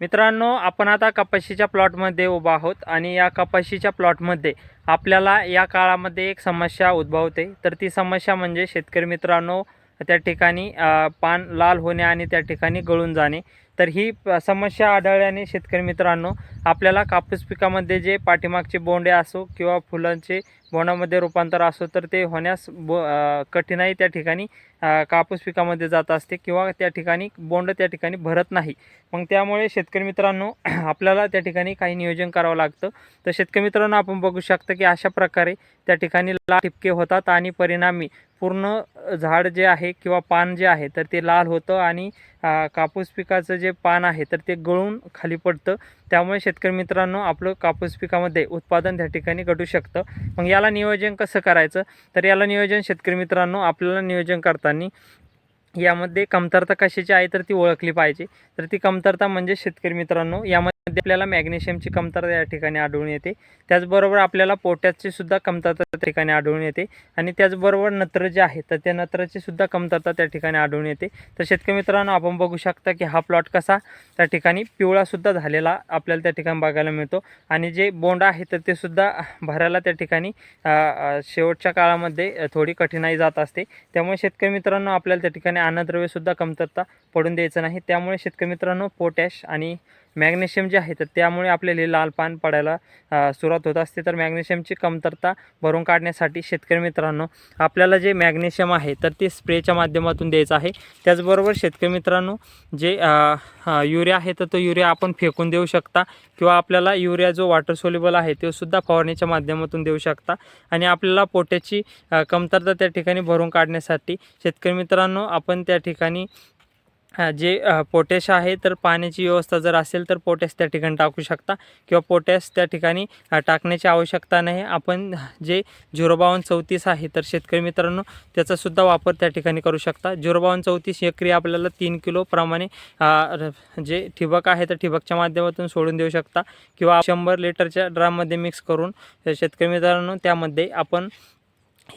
मित्रांनो आपण आता कपाशीच्या प्लॉटमध्ये उभा आहोत आणि या कपाशीच्या प्लॉटमध्ये आपल्याला या काळामध्ये एक समस्या उद्भवते. तर ती समस्या म्हणजे शेतकरी मित्रांनो त्या ठिकाणी पान लाल होणे आणि त्या ठिकाणी गळून जाणे. तर ही प- समस्या आढळल्याने शेतकरी मित्रांनो आपल्याला कापूस पिकामध्ये जे पाठीमागचे बोंडे असो किंवा फुलांचे बोंडामध्ये रूपांतर असो तर ते होण्यास बो कठीणाई त्या ठिकाणी कापूस पिकामध्ये जात असते किंवा त्या ठिकाणी बोंड त्या ठिकाणी भरत नाही. मग त्यामुळे शेतकरी मित्रांनो आपल्याला त्या ठिकाणी काही नियोजन करावं लागतं. तर शेतकरी मित्रांनो आपण बघू शकतो की अशा प्रकारे त्या ठिकाणी ला टिपके होतात आणि परिणामी पूर्ण झाड जे आहे किंवा पान जे आहे तर ते लाल होतं आणि कापूस पिकाचं जे पान आहे तर ते गळून खाली पडतं. त्यामुळे शेतकरी मित्रांनो आपलं कापूस पिकामध्ये उत्पादन त्या ठिकाणी घटू शकतं. मग याला नियोजन कसं करायचं? तर याला नियोजन शेतकरी मित्रांनो आपल्याला नियोजन करताना यामध्ये कमतरता कशाची आहे तर ती ओळखली पाहिजे. तर ती कमतरता म्हणजे शेतकरी मित्रांनो यामध्ये आपल्याला मॅग्नेशियमची कमतरता या ठिकाणी आढळून येते. त्याचबरोबर आपल्याला पोटॅशची सुद्धा कमतरता त्या ठिकाणी आढळून येते. आणि त्याचबरोबर नत्र जे आहे तर त्या नत्राची सुद्धा कमतरता त्या ठिकाणी आढळून येते. तर शेतकरी मित्रांनो आपण बघू शकता की हा प्लॉट कसा त्या ठिकाणी पिवळासुद्धा झालेला आपल्याला त्या ठिकाणी बघायला मिळतो. आणि जे बोंड आहे तर ते सुद्धा भरायला त्या ठिकाणी शेवटच्या काळामध्ये थोडी कठीणाई जात असते. त्यामुळे शेतकरी मित्रांनो आपल्याला त्या ठिकाणी अन्नद्रव्यसुद्धा कमतरता पडून द्यायचं नाही. त्यामुळे शेतकरी मित्रांनो पोटॅश आणि मॅग्नेशियम जे आहे तर त्यामुळे आपल्याला लाल पान पडायला सुरुवात होत असते. तर मॅग्नेशियमची कमतरता भरून काढण्यासाठी शेतकरी मित्रांनो आपल्याला जे मॅग्नेशियम आहे तर ते स्प्रेच्या माध्यमातून द्यायचं आहे. त्याचबरोबर शेतकरी मित्रांनो जे युरिया आहे तर तो युरिया आपण फेकून देऊ शकता किंवा आपल्याला युरिया जो वॉटर सोल्युबल आहे तो सुद्धा फवारणीच्या माध्यमातून देऊ शकता. आणि आपल्याला पोट्याची कमतरता त्या ठिकाणी भरून काढण्यासाठी शेतकरी मित्रांनो आपण त्या ठिकाणी जे पोटॅश आहे तर पाण्याची व्यवस्था जर असेल तर पोटॅश त्या ठिकाणी टाकू शकता. किंवा पोटॅश त्या ठिकाणी टाकण्याची आवश्यकता नाही. आपण जे झिरो बावन्न चौतीस आहे तर शेतकरी मित्रांनो त्याचासुद्धा वापर त्या ठिकाणी करू शकता. झिरो बावन्न चौतीस एकरी आपल्याला तीन किलो प्रमाणे जे ठिबक आहे तर ठिबकच्या माध्यमातून सोडून देऊ शकता. किंवा शंभर लिटरच्या ड्राममध्ये मिक्स करून शेतकरी मित्रांनो त्यामध्ये आपण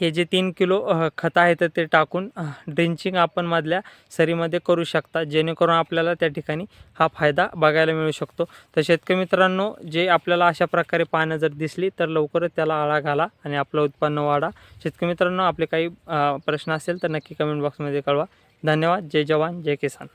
हे जे तीन किलो खत आहे तर ते टाकून ड्रिंचिंग आपण मधल्या सरीमध्ये करू शकता. जेणेकरून आपल्याला त्या ठिकाणी हा फायदा बघायला मिळू शकतो. तर शेतकरी मित्रांनो जे आपल्याला अशा प्रकारे पानं जर दिसली तर लवकरच त्याला आळा घाला आणि आपलं उत्पन्न वाढा. शेतकरी मित्रांनो आपले काही प्रश्न असेल तर नक्की कमेंट बॉक्समध्ये कळवा. धन्यवाद. जय जवान. जय किसान.